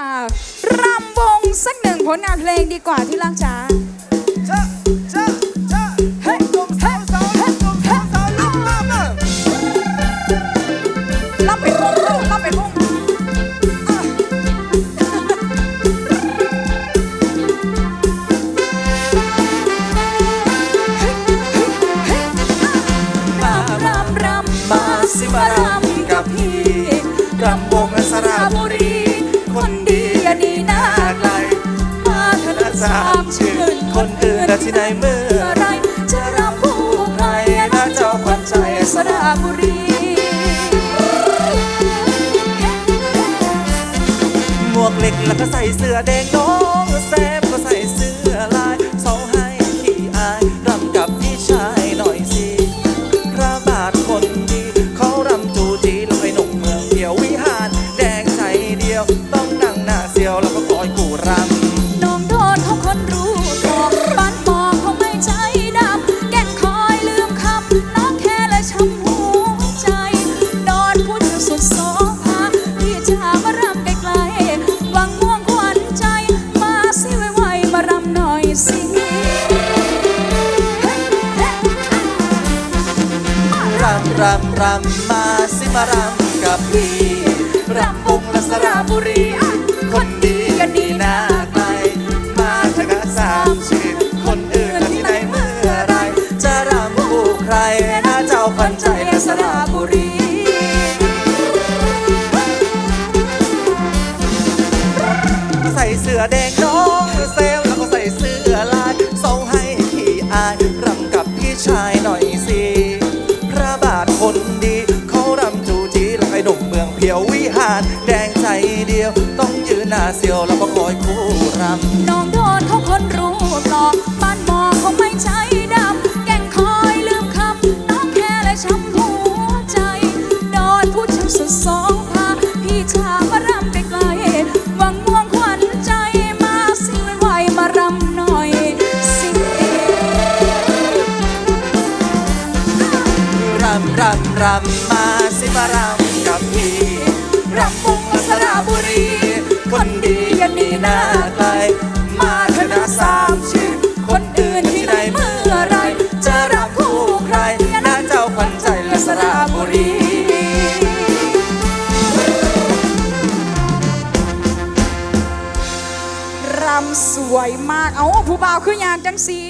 อ่ารำวงสักหนึ่งผลงานเพลงดีกว่าที่รักจ๋าเชอะเชอะเชอะเฮ้ยหนุ่มสาวสาวหนุ่มสาวสาวลุกมามารับเป็นวงลูกรับเป็นวงอะรำรำรำมาสิมารำกับพี่รำวงสระบุรี สระบุรีหมวกเหล็กแล้วก็ใส่เสื้อแดงน้องแซมก็ใส่เสื้อลายสองให้ขี้อายรำกับพี่ชายหน่อยสิพระบาทคนดีเขารำจูจีลอยหนุ่มเมืองเดียววิหารแดงใจเดียวต้อง รำรำมาสิมารำกับพี่รำปุงละสระบุรีคนดีกันดีน้าไกลมาเถอะนะสามชื่นคนอื่นที่ไหนเมื่อไร จะรำคู่ใครนะเจ้าขวัญใจละสระบุรีใส่เสื้อแดงน้องเซลลแล้วก็ใส่เสื้อลายส่งให้พี่อายรำกับพี่ชายหน่อย เมืองเพียววิหาร แดงใจเดียว ต้องยืนหน้าเสียวแล้วก็คอยคู่รำน้องโดนเขาคนรู้หลอกบ้านมองเขาไม่ใจดำแก่งคอยลืมคำน้องแค่และช้ำหัวใจนอนพูดชื่อสุดสองพาพี่ชามารำไกลๆหวังม่วงขวัญใจมาสิไวๆมารำหน่อยสิรำรำรำมาสิมารำกับพี่ รำมุงละสระบุรี คนดีกันดีหน้าไกล มาเถอะนะสามชื่อ คนอื่นที่ไหนเมื่อไร จะรำคู่ใครนะเจ้าขวัญใจและสระบุรีรำสวยมาก เอาผู้บ่าวคือยางจังสี